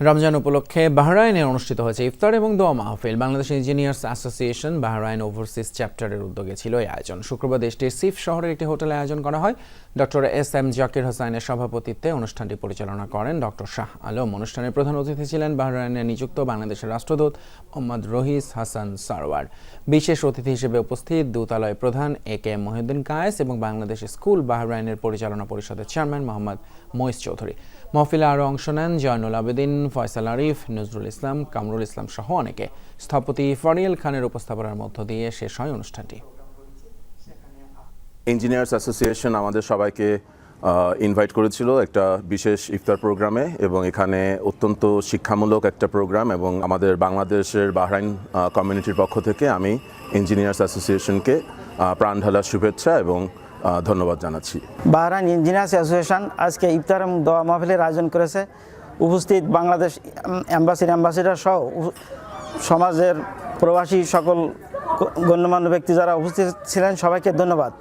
রমজান উপলক্ষে বাহরাইনে অনুষ্ঠিত হয়েছে ইফতার এবং দোয়া মাহফিল। Bangladesh engineers association Bahrain overseas চ্যাপ্টারের উদ্যোগে ছিল এই আয়োজন। শুক্রবার দেশটির সিফ শহরের একটি হোটেলে আয়োজন করা হয়। ডক্টর এস এম জাকির হোসাইনের সভাপতিত্বে অনুষ্ঠানটি পরিচালনা করেন ডক্টর শাহ আলম। অনুষ্ঠানের প্রধান অতিথি ছিলেন বাহরাইনে নিযুক্ত বাংলাদেশের রাষ্ট্রদূত মোহাম্মদ রহিস হাসান সারওয়ার। বিশেষ অতিথি হিসেবে উপস্থিত দূতালয় প্রধান A K M Mohiuddin Kayes এবং বাংলাদেশ স্কুল বাহরাইনের পরিচালনা পরিষদের চেয়ারম্যান মোহাম্মদ মইস চৌধুরী। মহফিলে আরও অংশ নেন জয়নুল আবেদিন ফয়সাল আরিফ নজরুল ইসলাম কামরুল ইসলাম সহ অনেকে স্থপতি ফরিয়াল খানের উপস্থাপনার মধ্য দিয়ে শেষ হয় অনুষ্ঠানটি। ইঞ্জিনিয়ার্স অ্যাসোসিয়েশন আমাদের সবাইকে ইনভাইট করেছিল একটা বিশেষ ইফতার প্রোগ্রামে এবং এখানে অত্যন্ত শিক্ষামূলক একটা প্রোগ্রাম এবং আমাদের বাংলাদেশের বাহরাইন কমিউনিটির পক্ষ থেকে আমি ইঞ্জিনিয়ার্স অ্যাসোসিয়েশনকে প্রাণ ঢালার শুভেচ্ছা এবং ধন্যবাদ জানাচ্ছি। বাহরাইন ইঞ্জিনিয়ার্স অ্যাসোসিয়েশন আজকে ইফতার এবং দোয়া মাহফিলের আয়োজন করেছে। উপস্থিত বাংলাদেশ অ্যাম্বাসির অ্যাম্বাসিডার সহ সমাজের প্রবাসী সকল গণ্যমান্য ব্যক্তি যারা উপস্থিত ছিলেন, সবাইকে ধন্যবাদ।